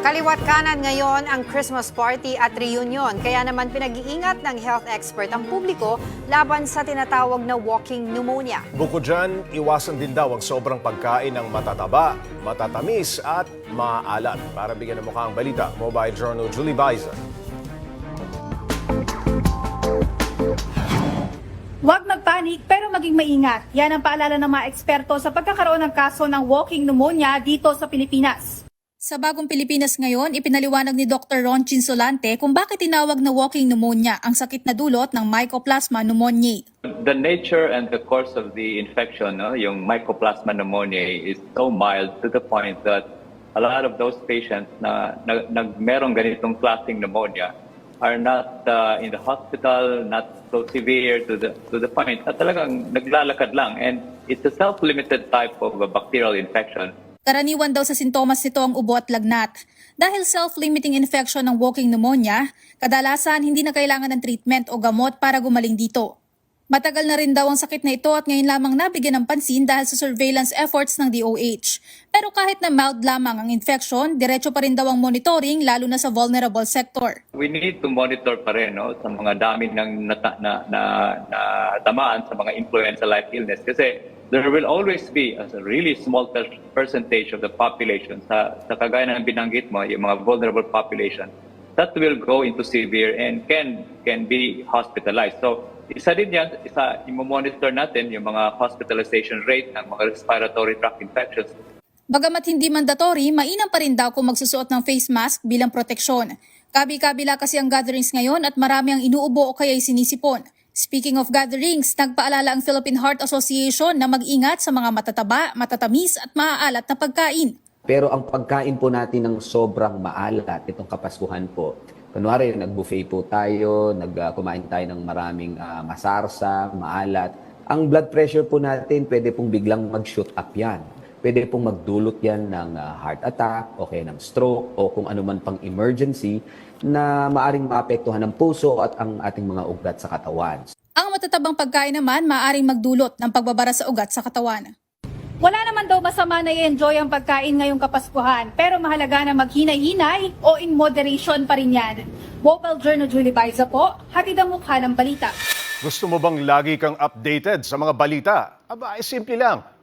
Kaliwat kanan ngayon ang Christmas party at reunion. Kaya naman pinag-iingat ng health expert ang publiko laban sa tinatawag na walking pneumonia. Bukod dyan, iwasan din daw ang sobrang pagkain ng matataba, matatamis at maalat. Para bigyan ng mukha ang balita, Mobile Journal Julie Baiza. Huwag magpanik pero maging maingat. Yan ang paalala ng mga eksperto sa pagkakaroon ng kaso ng walking pneumonia dito sa Pilipinas. Sa bagong Pilipinas ngayon, ipinaliwanag ni Dr. Ron Chinsolante kung bakit tinawag na walking pneumonia ang sakit na dulot ng Mycoplasma pneumoniae. The nature and the course of the infection, no, yung Mycoplasma pneumoniae, is so mild to the point that a lot of those patients na, na, na merong ganitong klaseng pneumonia are not uh, in the hospital, not so severe to the to the point na talagang naglalakad lang. And it's a self-limited type of a bacterial infection. Karaniwan daw sa sintomas nito ang ubo at lagnat. Dahil self-limiting infection ng walking pneumonia, kadalasan hindi na kailangan ng treatment o gamot para gumaling dito. Matagal na rin daw ang sakit na ito at ngayon lamang nabigyan ng pansin dahil sa surveillance efforts ng DOH. Pero kahit na mild lamang ang infection, diretso pa rin daw ang monitoring lalo na sa vulnerable sector. We need to monitor pa rin no, sa mga dami ng nata, na, na, na tamaan sa mga influenza-like illness kasi there will always be a really small per- percentage of the population sa, sa kagaya ng binanggit mo, yung mga vulnerable population that will go into severe and can can be hospitalized. So, isa din yan, isa, i-monitor natin yung mga hospitalization rate ng mga respiratory tract infections Bagamat hindi mandatory, mainam pa rin daw kung magsusuot ng face mask bilang proteksyon. Kabi-kabila kasi ang gatherings ngayon at marami ang inuubo o kaya'y sinisipon. Speaking of gatherings, nagpaalala ang Philippine Heart Association na mag-ingat sa mga matataba, matatamis at maaalat na pagkain. Pero ang pagkain po natin ng sobrang maalat itong kapaskuhan po. Kunwari, nag-buffet po tayo, nag-kumain tayo ng maraming ah, masarsa, maalat. Ang blood pressure po natin, pwede pong biglang mag-shoot up yan. Pwede pong magdulot yan ng ah, heart attack, o kaya ng stroke, o kung ano man pang emergency na maaring maapektuhan ng puso at ang ating mga ugat sa katawan. Ang matatabang pagkain naman maaaring magdulot ng pagbabara sa ugat sa katawan. Wala naman daw masama na i-enjoy ang pagkain ngayong Kapaskuhan, pero mahalaga na maghinay-hinay o in moderation pa rin yan. Mobile Journal Julie Baiza po, hatid ang mukha ng balita. Gusto mo bang lagi kang updated sa mga balita? Aba, ay simple lang.